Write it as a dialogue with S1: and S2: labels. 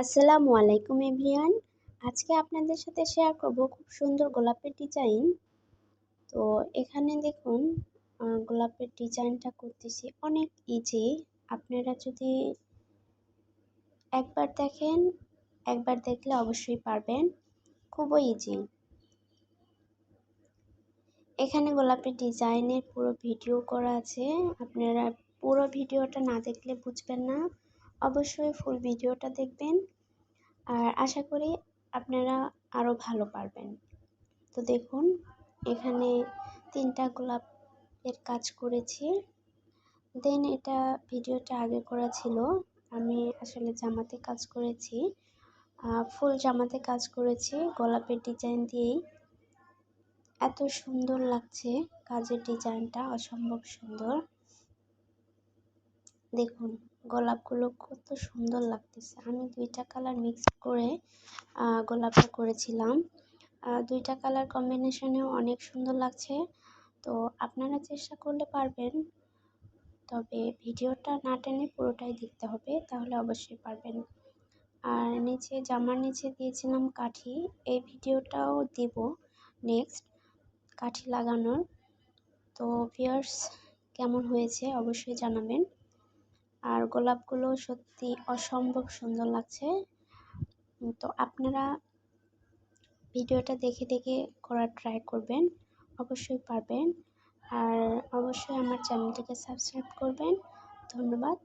S1: আসসালামু আলাইকুম এভরিওয়ান। আজকে আপনাদের সাথে শেয়ার করব খুব সুন্দর গোলাপের ডিজাইন তো এখানে দেখুন গোলাপের ডিজাইনটা করতেছি অনেক ইজি আপনারা যদি একবার দেখেন, একবার দেখলে অবশ্যই পারবেন। খুবই ইজি এখানে গোলাপের ডিজাইনের পুরো ভিডিও করা আছে। আপনারা পুরো ভিডিওটা না দেখলে বুঝবেন না। অবশ্যই ফুল ভিডিওটা দেখবেন। আর আশা করি আপনারা আরও ভালো পারবেন। তো দেখুন, এখানে তিনটা গোলাপের কাজ করেছি। দেন এটা ভিডিওটা আগে করা ছিল। আমি আসলে জামাতে কাজ করেছি। ফুল জামাতে কাজ করেছি গোলাপের ডিজাইন দিয়েই। এত সুন্দর লাগছে কাজের ডিজাইনটা, অসম্ভব সুন্দর। দেখুন, গোলাপগুলো কত সুন্দর লাগতেছে। আমি দুইটা কালার মিক্স করে গোলাপটা করেছিলাম। দুইটা কালার কম্বিনেশনেও অনেক সুন্দর লাগছে। তো আপনারা চেষ্টা করলে পারবেন। তবে ভিডিওটা না টেনে পুরোটাই দেখতে হবে, তাহলে অবশ্যই পারবেন। আর নিচে, জামার নিচে দিয়েছিলাম কাঠি। এই ভিডিওটাও দেব নেক্সট কাঠি লাগানোর। তো ভিয়ার্স কেমন হয়েছে অবশ্যই জানাবেন। আর গোলাপগুলো সত্যি অসম্ভব সুন্দর লাগছে। তো আপনারা ভিডিওটা দেখে দেখে করার ট্রাই করবেন, অবশ্যই পারবেন। আর অবশ্যই আমার চ্যানেলটিকে সাবস্ক্রাইব করবেন। ধন্যবাদ।